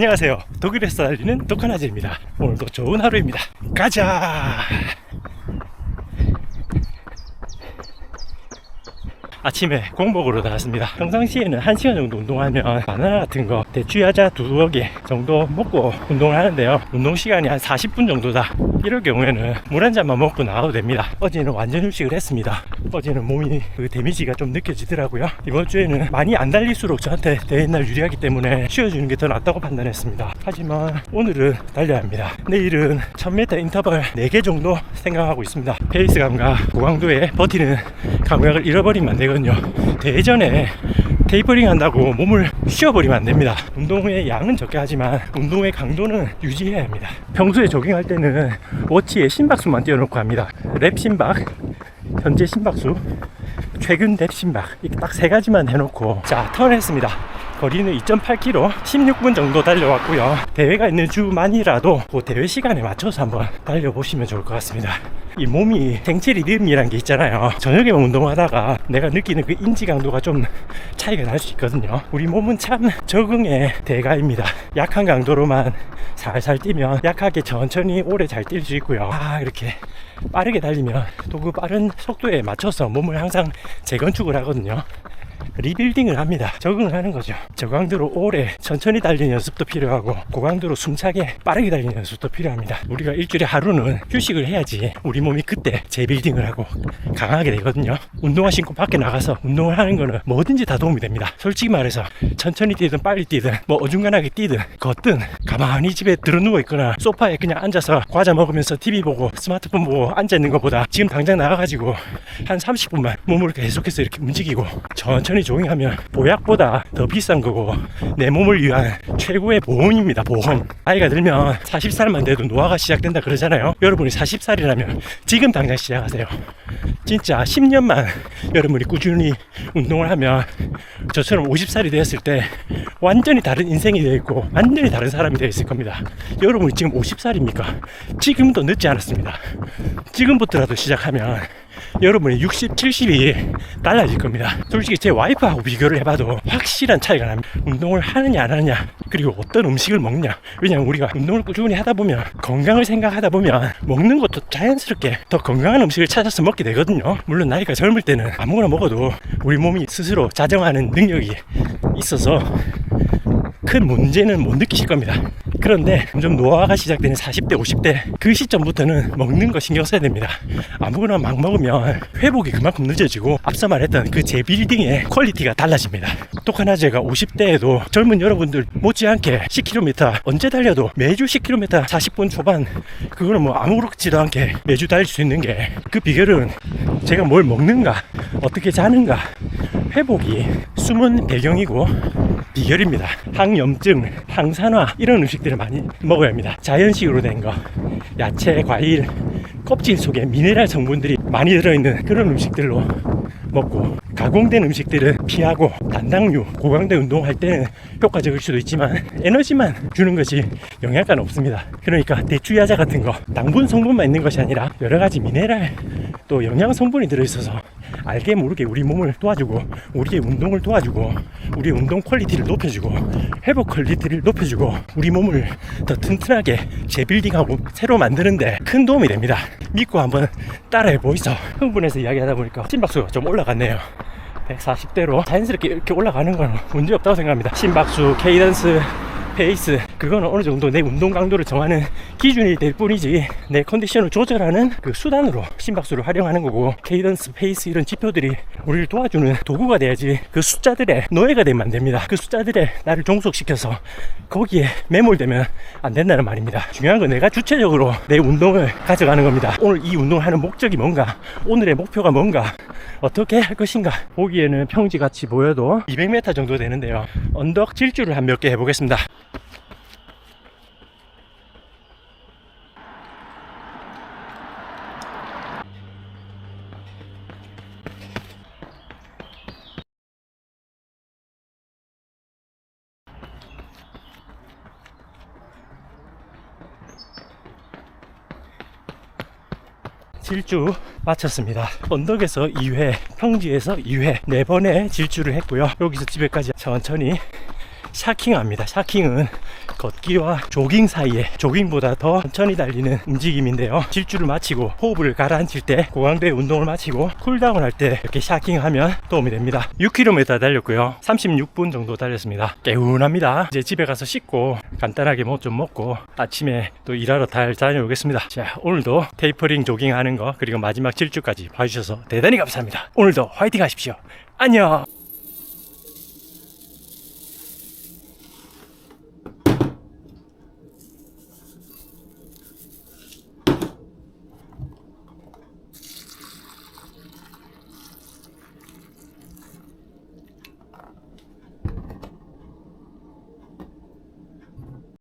안녕하세요. 독일에서 달리는 독하나즈입니다. 오늘도 좋은 하루입니다. 가자! 아침에 공복으로 나왔습니다. 평상시에는 1시간 정도 운동하면 바나나 같은 거 대추 야자 두어 개 정도 먹고 운동을 하는데요. 운동 시간이 한 40분 정도다. 이럴 경우에는 물 한 잔만 먹고 나와도 됩니다. 어제는 완전 휴식을 했습니다. 어제는 몸이 그 데미지가 좀 느껴지더라고요. 이번 주에는 많이 안 달릴수록 저한테 대회 날 유리하기 때문에 쉬어주는 게 더 낫다고 판단했습니다. 하지만 오늘은 달려야 합니다. 내일은 1000m 인터벌 4개 정도 생각하고 있습니다. 페이스 감각, 고강도에 버티는 감각을 잃어버리면 안 되거든요. 대회 전에 테이퍼링 한다고 몸을 쉬어버리면 안 됩니다. 운동의 양은 적게 하지만 운동의 강도는 유지해야 합니다. 평소에 조깅할 때는 워치에 심박수만 띄워놓고 합니다. 랩 심박, 현재 심박수, 최근 랩 심박 이렇게 딱 세 가지만 해놓고 자 턴했습니다. 거리는 2.8km 16분 정도 달려왔고요. 대회가 있는 주만이라도 그 대회 시간에 맞춰서 한번 달려보시면 좋을 것 같습니다. 이 몸이 생체 리듬이란 게 있잖아요. 저녁에 운동하다가 내가 느끼는 그 인지 강도가 좀 차이가 날 수 있거든요. 우리 몸은 참 적응의 대가입니다. 약한 강도로만 살살 뛰면 약하게 천천히 오래 잘 뛸 수 있고요. 아 이렇게 빠르게 달리면 또 그 빠른 속도에 맞춰서 몸을 항상 재건축을 하거든요. 리빌딩을 합니다. 적응을 하는 거죠. 저강도로 오래 천천히 달리는 연습도 필요하고 고강도로 숨차게 빠르게 달리는 연습도 필요합니다. 우리가 일주일에 하루는 휴식을 해야지 우리 몸이 그때 재빌딩을 하고 강하게 되거든요. 운동화 신고 밖에 나가서 운동을 하는 거는 뭐든지 다 도움이 됩니다. 솔직히 말해서 천천히 뛰든 빨리 뛰든 뭐 어중간하게 뛰든 걷든 가만히 집에 들어 누워 있거나 소파에 그냥 앉아서 과자 먹으면서 TV 보고 스마트폰 보고 앉아 있는 것보다 지금 당장 나가가지고 한 30분만 몸을 계속해서 이렇게 움직이고 천천히 조깅하면 보약보다 더 비싼 거고 내 몸을 위한 최고의 보험입니다 보험. 나이가 들면 40살만 돼도 노화가 시작된다 그러잖아요. 여러분이 40살이라면 지금 당장 시작하세요. 진짜 10년만 여러분이 꾸준히 운동을 하면 저처럼 50살이 되었을 때 완전히 다른 인생이 되어 있고 완전히 다른 사람이 되어 있을 겁니다. 여러분이 지금 50살입니까? 지금도 늦지 않았습니다. 지금부터라도 시작하면 여러분의 60, 70이 달라질 겁니다. 솔직히 제 와이프하고 비교를 해봐도 확실한 차이가 납니다. 운동을 하느냐 안 하느냐 그리고 어떤 음식을 먹냐 왜냐면 우리가 운동을 꾸준히 하다 보면 건강을 생각하다 보면 먹는 것도 자연스럽게 더 건강한 음식을 찾아서 먹게 되거든요. 물론 나이가 젊을 때는 아무거나 먹어도 우리 몸이 스스로 자정하는 능력이 있어서 큰 문제는 못 느끼실 겁니다. 그런데 점점 노화가 시작되는 40대, 50대 그 시점부터는 먹는 거 신경 써야 됩니다. 아무거나 막 먹으면 회복이 그만큼 늦어지고 앞서 말했던 그 재빌딩의 퀄리티가 달라집니다. 똑하나 제가 50대에도 젊은 여러분들 못지않게 10km 언제 달려도 매주 10km 40분 초반 그거는 뭐 아무렇지도 않게 매주 달릴 수 있는 게 그 비결은 제가 뭘 먹는가 어떻게 자는가 회복이 숨은 배경이고 비결입니다. 항염증, 항산화 이런 음식들을 많이 먹어야 합니다. 자연식으로 된 거, 야채, 과일, 껍질 속에 미네랄 성분들이 많이 들어있는 그런 음식들로 먹고 가공된 음식들은 피하고 단당류, 고강도 운동할 때는 효과적일 수도 있지만 에너지만 주는 것이 영양가는 없습니다. 그러니까 대추야자 같은 거 당분 성분만 있는 것이 아니라 여러 가지 미네랄 또 영양 성분이 들어있어서 알게 모르게 우리 몸을 도와주고 우리의 운동을 도와주고 우리의 운동 퀄리티를 높여주고 회복 퀄리티를 높여주고 우리 몸을 더 튼튼하게 재빌딩하고 새로 만드는데 큰 도움이 됩니다. 믿고 한번 따라해 보이소. 흥분해서 이야기하다 보니까 심박수가 좀 올라갔네요. 140대로 자연스럽게 이렇게 올라가는 건 문제 없다고 생각합니다. 심박수, 케이던스, 페이스 그거는 어느 정도 내 운동 강도를 정하는 기준이 될 뿐이지 내 컨디션을 조절하는 그 수단으로 심박수를 활용하는 거고 케이던스, 페이스 이런 지표들이 우리를 도와주는 도구가 돼야지 그 숫자들의 노예가 되면 안 됩니다. 그 숫자들에 나를 종속시켜서 거기에 매몰되면 안 된다는 말입니다. 중요한 건 내가 주체적으로 내 운동을 가져가는 겁니다. 오늘 이 운동을 하는 목적이 뭔가 오늘의 목표가 뭔가 어떻게 할 것인가 보기에는 평지 같이 보여도 200m 정도 되는데요. 언덕 질주를 한 몇 개 해보겠습니다. 질주 마쳤습니다. 언덕에서 2회, 평지에서 2회, 4번의 질주를 했고요. 여기서 집에까지 천천히 샤킹합니다. 샤킹은 걷기와 조깅 사이에 조깅보다 더 천천히 달리는 움직임인데요. 질주를 마치고 호흡을 가라앉힐 때 고강도의 운동을 마치고 쿨다운 할 때 이렇게 샤킹하면 도움이 됩니다. 6km 달렸고요. 36분 정도 달렸습니다. 개운합니다. 이제 집에 가서 씻고 간단하게 뭐 좀 먹고 아침에 또 일하러 잘 다녀오겠습니다. 자, 오늘도 테이퍼링 조깅 하는 거 그리고 마지막 질주까지 봐주셔서 대단히 감사합니다. 오늘도 화이팅 하십시오. 안녕!